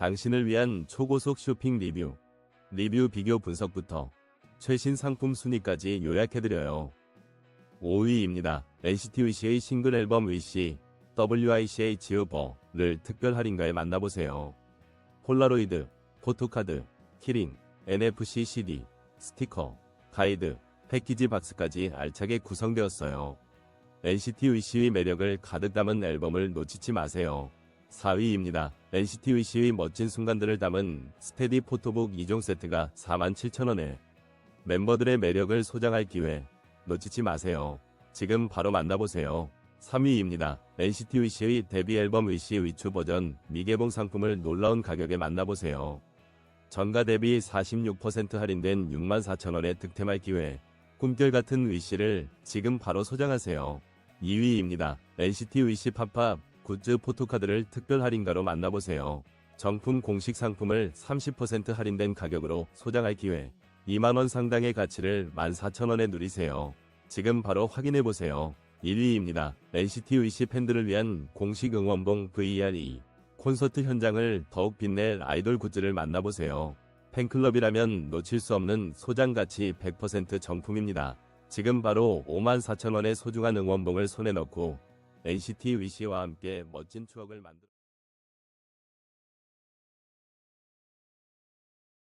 당신을 위한 초고속 쇼핑 리뷰, 리뷰 비교 분석부터 최신 상품 순위까지 요약해드려요. 5위입니다. NCT 위시의 싱글 앨범 위시 WICH 어버를 특별 할인가에 만나보세요. 폴라로이드, 포토카드, 키링, NFC CD, 스티커, 가이드, 패키지 박스까지 알차게 구성되었어요. NCT 위시의 매력을 가득 담은 앨범을 놓치지 마세요. 4위입니다. NCT 위시의 멋진 순간들을 담은 스테디 포토북 2종 세트가 47,000원에 멤버들의 매력을 소장할 기회 놓치지 마세요. 지금 바로 만나보세요. 3위입니다. NCT 위시의 데뷔 앨범 위시 위추 버전 미개봉 상품을 놀라운 가격에 만나보세요. 전가 대비 46% 할인된 64,000원의 득템할 기회. 꿈결 같은 위시를 지금 바로 소장하세요. 2위입니다. NCT 위시 팝팝 굿즈 포토카드를 특별 할인가로 만나보세요. 정품 공식 상품을 30% 할인된 가격으로 소장할 기회. 2만원 상당의 가치를 14,000원에 누리세요. 지금 바로 확인해보세요. 1위입니다. NCT 위시 팬들을 위한 공식 응원봉 VRE. 콘서트 현장을 더욱 빛낼 아이돌 굿즈를 만나보세요. 팬클럽이라면 놓칠 수 없는 소장 가치 100% 정품입니다. 지금 바로 54,000원의 소중한 응원봉을 손에 넣고 NCT 위시와 함께 멋진 추억을 만들어